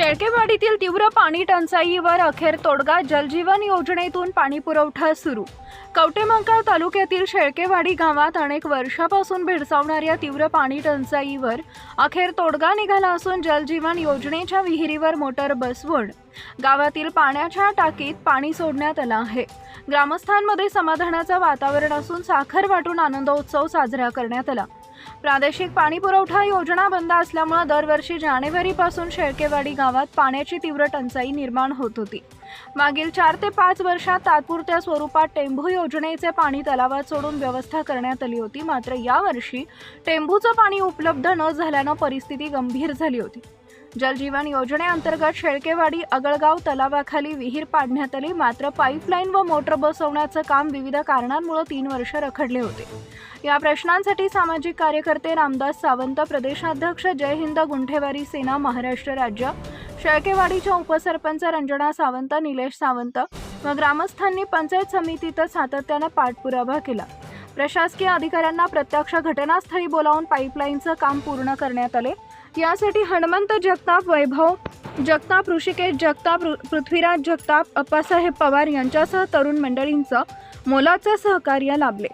शेळकेवाडीतील तीव्र पाणी टंचाईवर अखेर तोडगा जलजीवन योजनेतून पाणी पुरवठा सुरू. कवटेमंकाळ तालुक्यातील शेळकेवाडी गावात अनेक वर्षापासून भेडसावणाऱ्या तीव्र पाणी टंचाईवर अखेर तोडगा निघाला असून जलजीवन योजनेच्या विहिरीवर मोटर बसवून गावातील पाण्याच्या टाकीत पाणी सोडण्यात आलं आहे. ग्रामस्थांमध्ये समाधानाचं वातावरण असून साखर वाटून आनंदोत्सव साजरा करण्यात आला. प्रादेशिक पाणी पुरवठा योजना बंद असल्यामुळे दरवर्षी जानेवारीपासून शेळकेवाडी गावात पाण्याची तीव्र टंचाई निर्माण होत होती. मागील चार ते पाच वर्षात तात्पुरत्या स्वरूपात टेंभू योजनेचे पाणी तलावात सोडून व्यवस्था करण्यात आली होती. मात्र यावर्षी टेंभूचं पाणी उपलब्ध न झाल्यानं परिस्थिती गंभीर झाली होती. जलजीवन योजनेअंतर्गत शेळकेवाडी अगळगाव तलावाखाली विहीर पाडण्यात आली मात्र पाईपलाईन व मोटर बसवण्याचं काम विविध कारणांमुळे तीन वर्ष रखडले होते. या प्रश्नांसाठी सामाजिक कार्यकर्ते रामदास सावंत प्रदेशाध्यक्ष जय हिंद गुंठेवारी सेना महाराष्ट्र राज्य शेळकेवाडीच्या उपसरपंच रंजना सावंत निलेश सावंत व ग्रामस्थांनी पंचायत समितीतच सातत्यानं पाठपुरावा केला. प्रशासकीय अधिकाऱ्यांना प्रत्यक्ष घटनास्थळी बोलावून पाईपलाईनचं काम पूर्ण करण्यात आले. यासाठी हनुमंत जगताप वैभव जगताप ऋषिकेश जगताप पृ- पृथ्वीराज जगताप अप्पासाहेब पवार यांच्यासह तरुण मंडळींचं मोलाचं सहकार्य लाभले.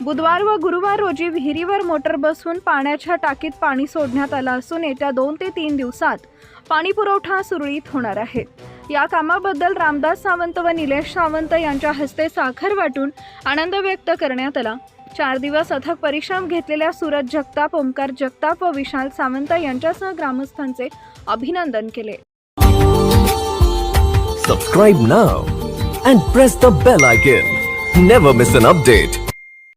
बुधवार व गुरुवार रोजी विहिरीवर मोटर बसवून पाण्याच्या टाकीत पाणी सोडण्यात आलं असून येत्या दोन ते तीन दिवसात पाणी पुरवठा सुरळीत होणार आहे. या कामाबद्दल रामदास सावंत व निलेश सावंत यांच्या हस्ते साखर वाटून आनंद व्यक्त करण्यात आला. चार दिवस अथक परिश्रम घेतलेल्या सूरज जगताप ओंकार जगताप व विशाल सावंत यांच्यासह ग्रामस्थांचे अभिनंदन केले. Subscribe now and press the bell icon never miss an update